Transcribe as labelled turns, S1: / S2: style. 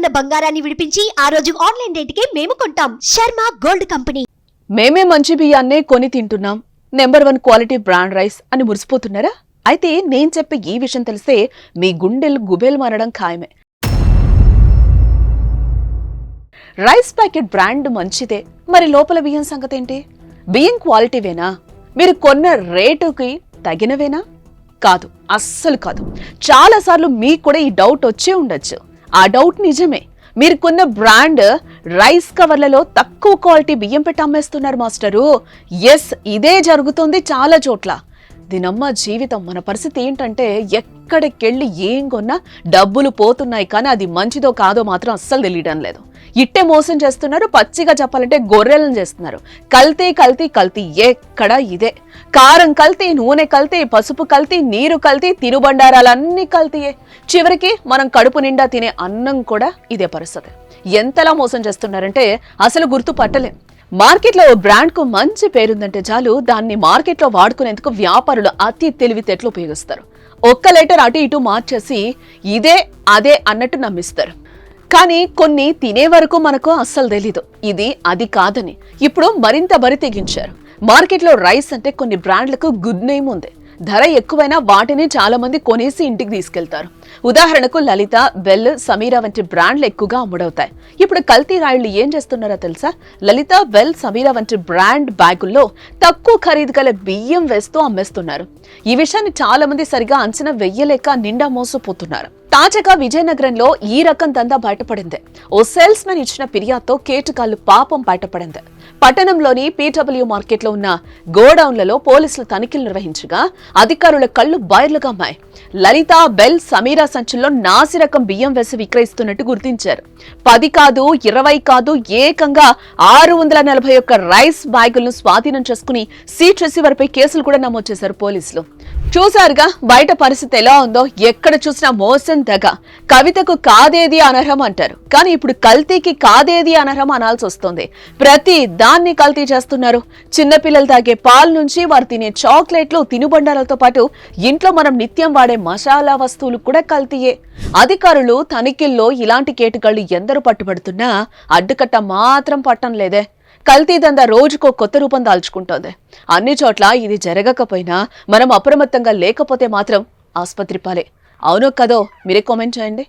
S1: ఉన్న బంగారాన్ని విడిపించి ఆ రోజు ఆన్లైన్ రేటుకే మేము కొంటాం. Sharma gold company.
S2: మేమే మంచి బియ్యాన్నే కొని తింటున్నాం. Number one quality brand rice అని మురిసిపోతున్నారా? అయితే నేను చెప్పే ఈ విషయం తెలిస్తే మీ గుండెలు గుబేలు మారడం ఖాయమే. రైస్ ప్యాకెట్ బ్రాండ్ మంచిదే. మరి లోపల బియ్యం సంగతి ఏంటి బియ్యం క్వాలిటీవేనా మీరు కొన్న రేటుకి తగినవేనా? కాదు అస్సలు కాదు. చాలాసార్లు మీకు కూడా ఈ డౌట్ వచ్చే ఉండొచ్చు. ఆ డౌట్ నిజమే. మీరు కొన్న బ్రాండ్ రైస్ కవర్లలో తక్కువ క్వాలిటీ బియ్యం పెట్టి అమ్మేస్తున్నారు మాస్టరు. ఎస్ ఇదే జరుగుతుంది చాలా చోట్ల. దీనమ్మ జీవితం మన పరిస్థితి ఏంటంటే ఎక్కడికెళ్ళి ఏం కొన్నా డబ్బులు పోతున్నాయి కానీ అది మంచిదో కాదో మాత్రం అస్సలు తెలియడం లేదు. ఇట్టే మోసం చేస్తున్నారు పచ్చిగా చెప్పాలంటే గొర్రెలను చేస్తున్నారు. కల్తీ కల్తీ కల్తీ ఎక్కడ ఇదే. కారం కల్తీ నూనె కల్తీ పసుపు కల్తీ నీరు కల్తీ తినుబండారాలన్నీ కల్తీయే. చివరికి మనం కడుపు నిండా తినే అన్నం కూడా ఇదే పరిస్థితి. ఎంతలా మోసం చేస్తున్నారంటే అసలు గుర్తు పట్టలేం. మార్కెట్లో ఓ బ్రాండ్కు మంచి పేరుందంటే చాలు దాన్ని మార్కెట్లో వాడుకునేందుకు వ్యాపారులు అతి తెలివితేటలు ఉపయోగిస్తారు. ఒక్క లెటర్ అటు ఇటు మార్చేసి ఇదే అదే అన్నట్టు నమ్మిస్తారు. కానీ కొన్ని తినే వరకు మనకు అస్సలు తెలీదు. ఇది అది కాదని. ఇప్పుడు మరింత బరి తెగించారు. మార్కెట్లో రైస్ అంటే కొన్ని బ్రాండ్లకు గుడ్ నేమ్ ఉంది. ధర ఎక్కువైనా వాటిని చాలా మంది కొనేసి ఇంటికి తీసుకెళ్తారు. ఉదాహరణకు లలిత బెల్ సమీరా వంటి బ్రాండ్లు ఎక్కువగా అమ్ముడవుతాయి. ఇప్పుడు కల్తీ రాయుళ్ళు ఏం చేస్తున్నారో తెలుసా? లలిత బెల్ సమీరా వంటి బ్రాండ్ బ్యాగుల్లో తక్కువ ఖరీదు గల బియ్యం వేస్తూ అమ్మేస్తున్నారు. ఈ విషయాన్ని చాలా మంది సరిగా అంచనా వెయ్యలేక నిండా మోసపోతున్నారు. తాజాగా విజయనగరంలో ఈ రకం దందా బయటపడింది. ఓ సేల్స్ మెన్ ఇచ్చిన ఫిర్యాదుతో కేటుకాళ్ళు పాపం బయటపడింది. పట్టణంలోని పీడబ్ల్యూ మార్కెట్లో ఉన్న గోడౌన్లలో పోలీసులు తనిఖీలు నిర్వహించగా అధికారుల కళ్ళు బయర్లుగా అమ్మాయి లలిత బెల్ సమీరా సంచుల్లో నాసి రకం బియ్యం వేసి విక్రయిస్తున్నట్టు గుర్తించారు. పది కాదు ఇరవై కాదు ఏకంగా ఆరు వందల నలభై ఒక్క రైస్ బ్యాగులను స్వాధీనం చేసుకుని సీట్ రిసీవర్పై కేసులు కూడా నమోదు చేశారు పోలీసులు. చూసారుగా బయట పరిస్థితి ఎలా ఉందో ఎక్కడ చూసినా మోసం తెగ. కవితకు కాదేది అనర్హం అంటారు. కానీ ఇప్పుడు కల్తీకి కాదేది అనర్హం అనాల్సి వస్తుంది. ప్రతి దాన్ని కల్తీ చేస్తున్నారు. చిన్నపిల్లలు తాగే పాల్ నుంచి వారు తినే చాక్లెట్లు తినుబండారాలతో పాటు ఇంట్లో మనం నిత్యం వాడే మసాలా వస్తువులు కూడా కల్తీయే. అధికారులు తనిఖీల్లో ఇలాంటి కేటుగాళ్ళు ఎందరూ పట్టుబడుతున్నా అడ్డుకట్ట మాత్రం పట్టం లేదే. కల్తీదందా రోజుకో కొత్త రూపం దాల్చుకుంటోంది. అన్ని చోట్ల ఇది జరగకపోయినా మనం అప్రమత్తంగా లేకపోతే మాత్రం ఆస్పత్రి పాలే. అవునో కదో మీరే కామెంట్ చేయండి.